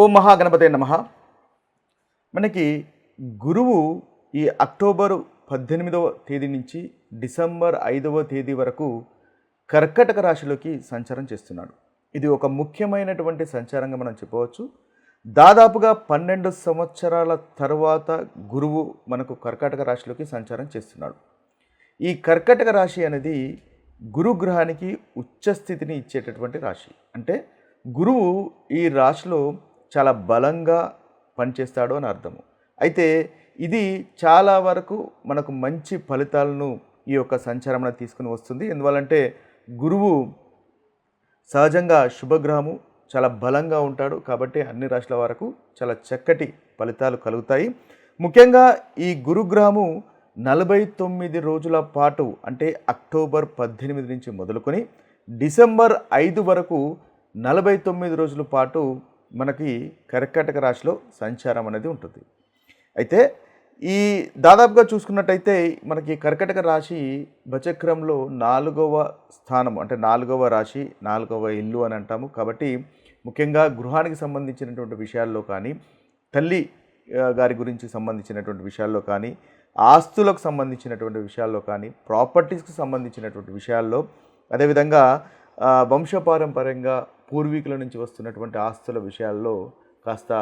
ఓ మహాగణపతే నమ. మనకి గురువు ఈ అక్టోబర్ పద్దెనిమిదవ తేదీ నుంచి డిసెంబర్ ఐదవ తేదీ వరకు కర్కటక రాశిలోకి సంచారం చేస్తున్నాడు. ఇది ఒక ముఖ్యమైనటువంటి సంచారంగా మనం చెప్పవచ్చు. దాదాపుగా పన్నెండు సంవత్సరాల తర్వాత గురువు మనకు కర్కాటక రాశిలోకి సంచారం చేస్తున్నాడు. ఈ కర్కటక రాశి అనేది గురుగ్రహానికి ఉచ్చస్థితిని ఇచ్చేటటువంటి రాశి. అంటే గురువు ఈ రాశిలో చాలా బలంగా పనిచేస్తాడు అని అర్థము. అయితే ఇది చాలా వరకు మనకు మంచి ఫలితాలను ఈ యొక్క సంచారమణ తీసుకుని వస్తుంది. ఎందువల్లంటే గురువు సహజంగా శుభగ్రహము చాలా బలంగా ఉంటాడు కాబట్టి అన్ని రాశుల వరకు చాలా చక్కటి ఫలితాలు కలుగుతాయి. ముఖ్యంగా ఈ గురుగ్రహము నలభై తొమ్మిది రోజుల పాటు అంటే అక్టోబర్ పద్దెనిమిది నుంచి మొదలుకొని డిసెంబర్ ఐదు వరకు నలభై తొమ్మిది రోజుల పాటు మనకి కర్కాటక రాశిలో సంచారం అనేది ఉంటుంది. అయితే ఈ దాదాపుగా చూసుకున్నట్టయితే మనకి కర్కటక రాశి బచక్రంలో నాలుగవ స్థానం అంటే నాలుగవ రాశి నాలుగవ ఇల్లు అని అంటాము. కాబట్టి ముఖ్యంగా గృహానికి సంబంధించినటువంటి విషయాల్లో కానీ తల్లి గారి గురించి సంబంధించినటువంటి విషయాల్లో కానీ ఆస్తులకు సంబంధించినటువంటి విషయాల్లో కానీ ప్రాపర్టీస్కి సంబంధించినటువంటి విషయాల్లో అదేవిధంగా వంశపారంపర్యంగా పూర్వీకుల నుంచి వస్తున్నటువంటి ఆస్తుల విషయాల్లో కాస్త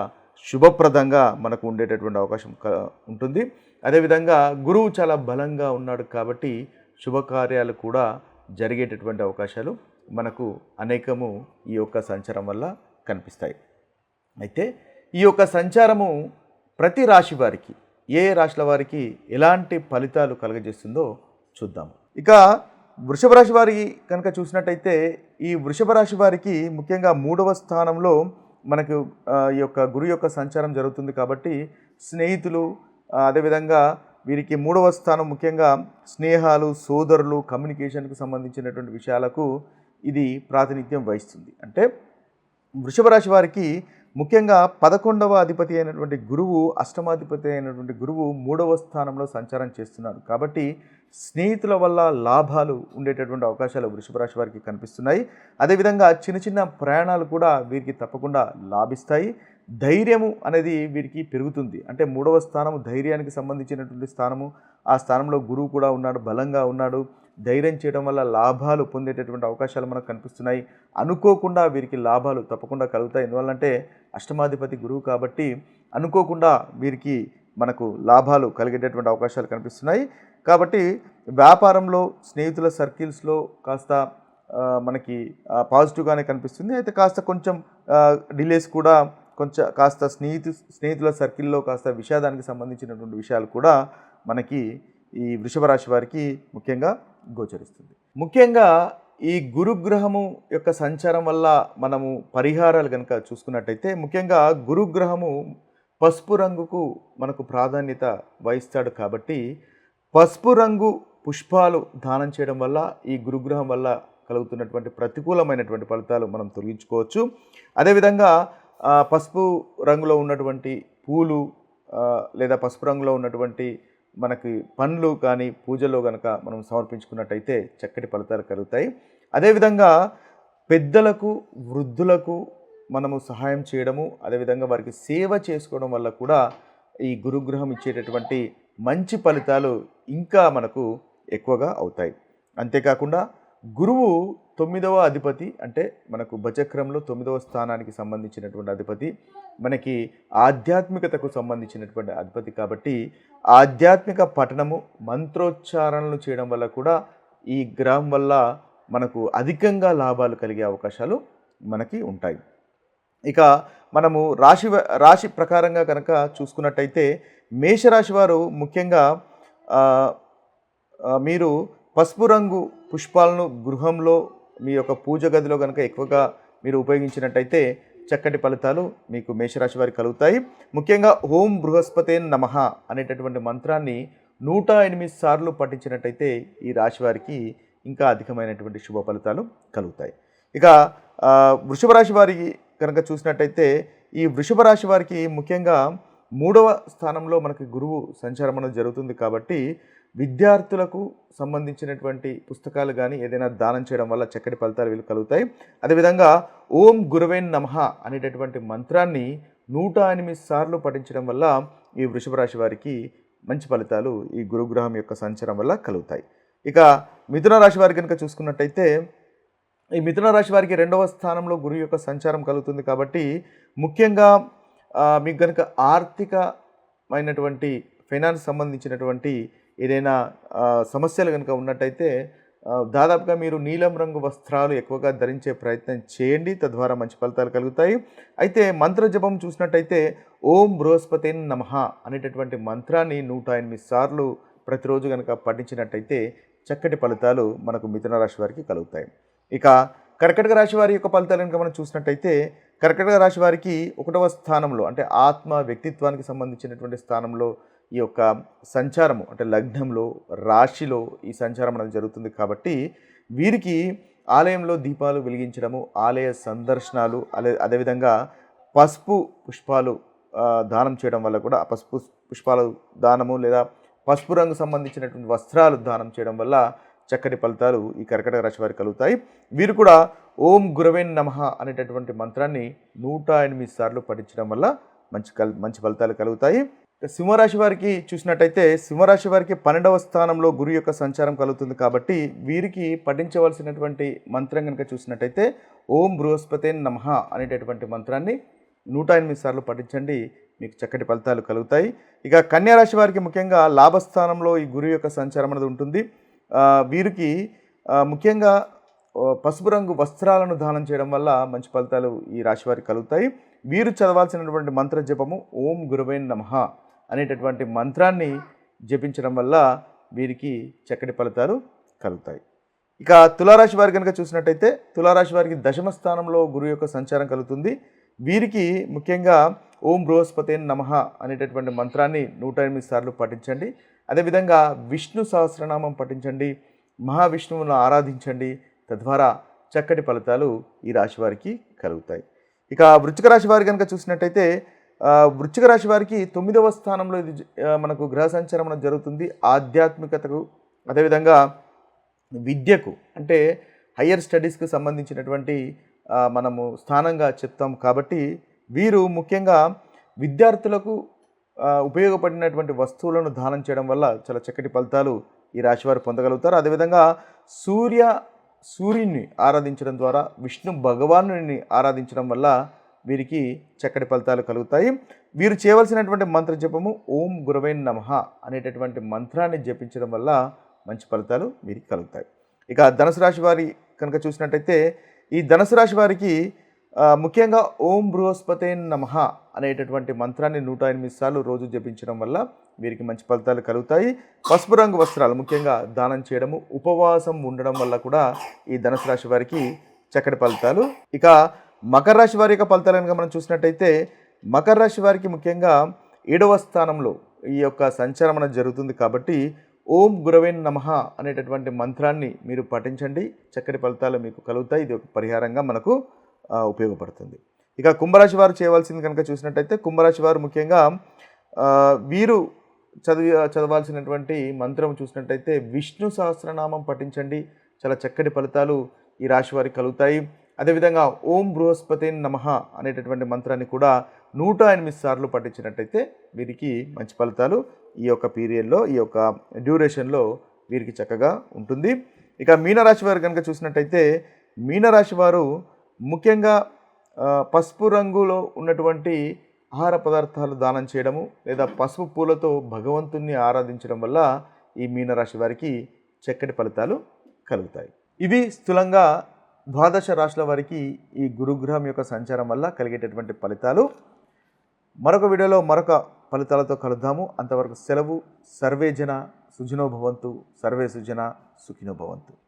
శుభప్రదంగా మనకు ఉండేటటువంటి అవకాశం ఉంటుంది. అదేవిధంగా గురువు చాలా బలంగా ఉన్నాడు కాబట్టి శుభకార్యాలు కూడా జరిగేటటువంటి అవకాశాలు మనకు అనేకము ఈ యొక్క సంచారం వల్ల కనిపిస్తాయి. అయితే ఈ యొక్క సంచారము ప్రతి రాశి వారికి ఏ రాశుల వారికి ఎలాంటి ఫలితాలు కలుగజేస్తుందో చూద్దాము. ఇక వృషభ రాశి వారి కనుక చూసినట్టయితే ఈ వృషభ రాశి వారికి ముఖ్యంగా మూడవ స్థానంలో మనకు ఈ యొక్క గురు యొక్క సంచారం జరుగుతుంది కాబట్టి స్నేహితులు అదేవిధంగా వీరికి మూడవ స్థానం ముఖ్యంగా స్నేహాలు సోదరులు కమ్యూనికేషన్కు సంబంధించినటువంటి విషయాలకు ఇది ప్రాతినిధ్యం వహిస్తుంది. అంటే వృషభ రాశి వారికి ముఖ్యంగా పదకొండవ అధిపతి అయినటువంటి గురువు అష్టమాధిపతి అయినటువంటి గురువు మూడవ స్థానంలో సంచారం చేస్తున్నాడు కాబట్టి స్నేహితుల వల్ల లాభాలు ఉండేటటువంటి అవకాశాలు వృషభ రాశి వారికి కనిపిస్తున్నాయి. అదేవిధంగా చిన్న చిన్న ప్రయాణాలు కూడా వీరికి తప్పకుండా లాభిస్తాయి. ధైర్యము అనేది వీరికి పెరుగుతుంది. అంటే మూడవ స్థానము ధైర్యానికి సంబంధించినటువంటి స్థానము. ఆ స్థానంలో గురువు కూడా ఉన్నాడు బలంగా ఉన్నాడు. ధైర్యం చేయడం వల్ల లాభాలు పొందేటటువంటి అవకాశాలు మనకు కనిపిస్తున్నాయి. అనుకోకుండా వీరికి లాభాలు తప్పకుండా కలుగుతాయి. ఎందువల్లంటే అష్టమాధిపతి గురువు కాబట్టి అనుకోకుండా వీరికి మనకు లాభాలు కలిగేటటువంటి అవకాశాలు కనిపిస్తున్నాయి. కాబట్టి వ్యాపారంలో స్నేహితుల సర్కిల్స్లో కాస్త మనకి పాజిటివ్గానే కనిపిస్తుంది. అయితే కాస్త కొంచెం డిలేస్ కూడా కొంచెం కాస్త స్నేహితు స్నేహితుల సర్కిల్లో కాస్త విషాదానికి సంబంధించినటువంటి విషయాలు కూడా మనకి ఈ వృషభ రాశి వారికి ముఖ్యంగా గోచరిస్తుంది. ముఖ్యంగా ఈ గురుగ్రహము యొక్క సంచారం వల్ల మనము పరిహారాలు కనుక చూసుకున్నట్టయితే ముఖ్యంగా గురుగ్రహము పసుపు రంగుకు మనకు ప్రాధాన్యత వహిస్తాడు కాబట్టి పసుపు రంగు పుష్పాలు దానం చేయడం వల్ల ఈ గురుగ్రహం వల్ల కలుగుతున్నటువంటి ప్రతికూలమైనటువంటి ఫలితాలు మనం తొలగించుకోవచ్చు. అదేవిధంగా పసుపు రంగులో ఉన్నటువంటి పూలు లేదా పసుపు రంగులో ఉన్నటువంటి మనకి పండ్లు కానీ పూజలో కనుక మనం సమర్పించుకున్నట్టయితే చక్కటి ఫలితాలు కలుగుతాయి. అదేవిధంగా పెద్దలకు వృద్ధులకు మనము సహాయం చేయడము అదేవిధంగా వారికి సేవ చేసుకోవడం వల్ల కూడా ఈ గురుగ్రహం ఇచ్చేటటువంటి మంచి ఫలితాలు ఇంకా మనకు ఎక్కువగా అవుతాయి. అంతేకాకుండా గురువు తొమ్మిదవ అధిపతి అంటే మనకు భచక్రంలో తొమ్మిదవ స్థానానికి సంబంధించినటువంటి అధిపతి మనకి ఆధ్యాత్మికతకు సంబంధించినటువంటి అధిపతి కాబట్టి ఆధ్యాత్మిక పఠనము మంత్రోచ్చారణలు చేయడం వల్ల కూడా ఈ గ్రహం వల్ల మనకు అధికంగా లాభాలు కలిగే అవకాశాలు మనకి ఉంటాయి. ఇక మనము రాశి వ- రాశి ప్రకారంగా కనుక చూసుకున్నట్టయితే మేషరాశి వారు ముఖ్యంగా మీరు పసుపు రంగు పుష్పాలను గృహంలో మీ యొక్క పూజ గదిలో కనుక ఎక్కువగా మీరు ఉపయోగించినట్టయితే చక్కటి ఫలితాలు మీకు మేషరాశి వారికి కలుగుతాయి. ముఖ్యంగా ఓం బృహస్పతే నమః అనేటటువంటి మంత్రాన్ని నూట ఎనిమిది సార్లు పఠించినట్టయితే ఈ రాశి వారికి ఇంకా అధికమైనటువంటి శుభ ఫలితాలు కలుగుతాయి. ఇక వృషభ రాశి వారికి కనుక చూసినట్టయితే ఈ వృషభ రాశి వారికి ముఖ్యంగా మూడవ స్థానంలో మనకి గురువు సంచారం అనేది జరుగుతుంది కాబట్టి విద్యార్థులకు సంబంధించినటువంటి పుస్తకాలు కానీ ఏదైనా దానం చేయడం వల్ల చక్కటి ఫలితాలు వీళ్ళు కలుగుతాయి. అదేవిధంగా ఓం గురువేన్ నమః అనేటటువంటి మంత్రాన్ని నూట ఎనిమిది సార్లు పఠించడం వల్ల ఈ వృషభ రాశి వారికి మంచి ఫలితాలు ఈ గురుగ్రహం యొక్క సంచారం వల్ల కలుగుతాయి. ఇక మిథున రాశి వారి కనుక చూసుకున్నట్టయితే ఈ మిథున రాశి వారికి రెండవ స్థానంలో గురువు యొక్క సంచారం కలుగుతుంది కాబట్టి ముఖ్యంగా మీకు కనుక ఆర్థికమైనటువంటి ఫైనాన్స్ సంబంధించినటువంటి ఏదైనా సమస్యలు కనుక ఉన్నట్టయితే దాదాపుగా మీరు నీలం రంగు వస్త్రాలు ఎక్కువగా ధరించే ప్రయత్నం చేయండి. తద్వారా మంచి ఫలితాలు కలుగుతాయి. అయితే మంత్ర జపం చూసినట్టయితే ఓం బృహస్పతి నమః అనేటటువంటి మంత్రాన్ని నూట ఎనిమిది సార్లు ప్రతిరోజు కనుక పఠించినట్టయితే చక్కటి ఫలితాలు మనకు మిథున రాశి వారికి కలుగుతాయి. ఇక కర్కటక రాశి వారి యొక్క ఫలితాలు కనుక మనం చూసినట్టయితే కర్కటక రాశి వారికి ఒకటవ స్థానంలో అంటే ఆత్మ వ్యక్తిత్వానికి సంబంధించినటువంటి స్థానంలో ఈ యొక్క సంచారము అంటే లగ్నంలో రాశిలో ఈ సంచారం అనేది జరుగుతుంది కాబట్టి వీరికి ఆలయంలో దీపాలు వెలిగించడము ఆలయ సందర్శనాలు అదే అదేవిధంగా పసుపు పుష్పాలు దానం చేయడం వల్ల కూడా ఆ పసుపు పుష్పాలు దానము లేదా పసుపు రంగు సంబంధించినటువంటి వస్త్రాలు దానం చేయడం వల్ల చక్కటి ఫలితాలు ఈ కర్కటక రాశి వారికి కలుగుతాయి. వీరు కూడా ఓం గురవేన్ నమ అనేటటువంటి మంత్రాన్ని నూట ఎనిమిది సార్లు పఠించడం వల్ల మంచి కల్ మంచి ఫలితాలు కలుగుతాయి. సింహరాశి వారికి చూసినట్టయితే సింహరాశి వారికి పన్నెండవ స్థానంలో గురు యొక్క సంచారం కలుగుతుంది కాబట్టి వీరికి పఠించవలసినటువంటి మంత్రం కనుక చూసినట్టయితే ఓం బృహస్పతే నమః అనేటటువంటి మంత్రాన్ని నూట ఎనిమిది సార్లు పఠించండి. మీకు చక్కటి ఫలితాలు కలుగుతాయి. ఇక కన్యారాశి వారికి ముఖ్యంగా లాభస్థానంలో ఈ గురు యొక్క సంచారం అనేది ఉంటుంది. వీరికి ముఖ్యంగా పసుపు రంగు వస్త్రాలను దానం చేయడం వల్ల మంచి ఫలితాలు ఈ రాశి వారికి కలుగుతాయి. వీరు చదవాల్సినటువంటి మంత్ర జపము ఓం గురువే నమః అనేటటువంటి మంత్రాన్ని జపించడం వల్ల వీరికి చక్కటి ఫలితాలు కలుగుతాయి. ఇక తులారాశి వారి కనుక చూసినట్టయితే తులారాశి వారికి దశమ స్థానంలో గురువు యొక్క సంచారం కలుగుతుంది. వీరికి ముఖ్యంగా ఓం బృహస్పతి నమః అనేటటువంటి మంత్రాన్ని నూట ఎనిమిది సార్లు పఠించండి. అదేవిధంగా విష్ణు సహస్రనామం పఠించండి మహావిష్ణువును ఆరాధించండి తద్వారా చక్కటి ఫలితాలు ఈ రాశి వారికి కలుగుతాయి. ఇక వృచ్చిక రాశి వారి కనుక చూసినట్టయితే వృచ్చిక వృశ్చిక రాశి వారికి తొమ్మిదవ స్థానంలో ఇది జ- మనకు గ్రహ సంచారం జరుగుతుంది. ఆధ్యాత్మికతకు అదేవిధంగా విద్యకు అంటే హయ్యర్ స్టడీస్కి సంబంధించినటువంటి మనము స్థానంగా చెప్తాం. కాబట్టి వీరు ముఖ్యంగా విద్యార్థులకు ఉపయోగపడినటువంటి వస్తువులను దానం చేయడం వల్ల చాలా చక్కటి ఫలితాలు ఈ రాశివారు పొందగలుగుతారు. అదేవిధంగా సూర్య సూర్యుని ఆరాధించడం ద్వారా విష్ణు భగవానుని ఆరాధించడం వల్ల వీరికి చక్కటి ఫలితాలు కలుగుతాయి. వీరు చేయవలసినటువంటి మంత్ర జపము ఓం గురవైన్ నమః అనేటటువంటి మంత్రాన్ని జపించడం వల్ల మంచి ఫలితాలు వీరికి కలుగుతాయి. ఇక ధనుసు రాశి వారి కనుక చూసినట్టయితే ఈ ధనుసు రాశి వారికి ముఖ్యంగా ఓం బృహస్పతే నమః అనేటటువంటి మంత్రాన్ని నూట ఎనిమిది సార్లు రోజు జపించడం వల్ల వీరికి మంచి ఫలితాలు కలుగుతాయి. పసుపు రంగు వస్త్రాలు ముఖ్యంగా దానం చేయడము ఉపవాసం ఉండడం వల్ల కూడా ఈ ధనుసు రాశి వారికి చక్కటి ఫలితాలు. ఇక మకర రాశి వారి యొక్క ఫలితాలు కనుక మనం చూసినట్టయితే మకర రాశి వారికి ముఖ్యంగా ఏడవ స్థానంలో ఈ యొక్క సంచారం అనేది జరుగుతుంది కాబట్టి ఓం గురవేన్ నమః అనేటటువంటి మంత్రాన్ని మీరు పఠించండి. చక్కటి ఫలితాలు మీకు కలుగుతాయి. ఇది ఒక పరిహారంగా మనకు ఉపయోగపడుతుంది. ఇక కుంభరాశి వారు చేయవలసింది కనుక చూసినట్టయితే కుంభరాశి వారు ముఖ్యంగా వీరు చదివి చదవాల్సినటువంటి మంత్రం చూసినట్టయితే విష్ణు సహస్రనామం పఠించండి. చాలా చక్కటి ఫలితాలు ఈ రాశి వారికి కలుగుతాయి. అదేవిధంగా ఓం బృహస్పతి నమః అనేటటువంటి మంత్రాన్ని కూడా నూట ఎనిమిది సార్లు పఠించినట్టయితే వీరికి మంచి ఫలితాలు ఈ యొక్క పీరియడ్లో ఈ యొక్క డ్యూరేషన్లో వీరికి చక్కగా ఉంటుంది. ఇక మీనరాశి వారు కనుక చూసినట్టయితే మీనరాశి వారు ముఖ్యంగా పసుపు రంగులో ఉన్నటువంటి ఆహార పదార్థాలు దానం చేయడము లేదా పసుపు పూలతో భగవంతుణ్ణి ఆరాధించడం వల్ల ఈ మీనరాశి వారికి చక్కటి ఫలితాలు కలుగుతాయి. ఇవి స్థూలంగా ద్వాదశ రాశుల వారికి ఈ గురుగ్రహం యొక్క సంచారం వల్ల కలిగేటటువంటి ఫలితాలు. మరొక వీడియోలో మరొక ఫలితాలతో కలుద్దాము. అంతవరకు సెలవు. సర్వేజన సుజనోభవంతు సర్వే సుజన సుఖినోభవంతు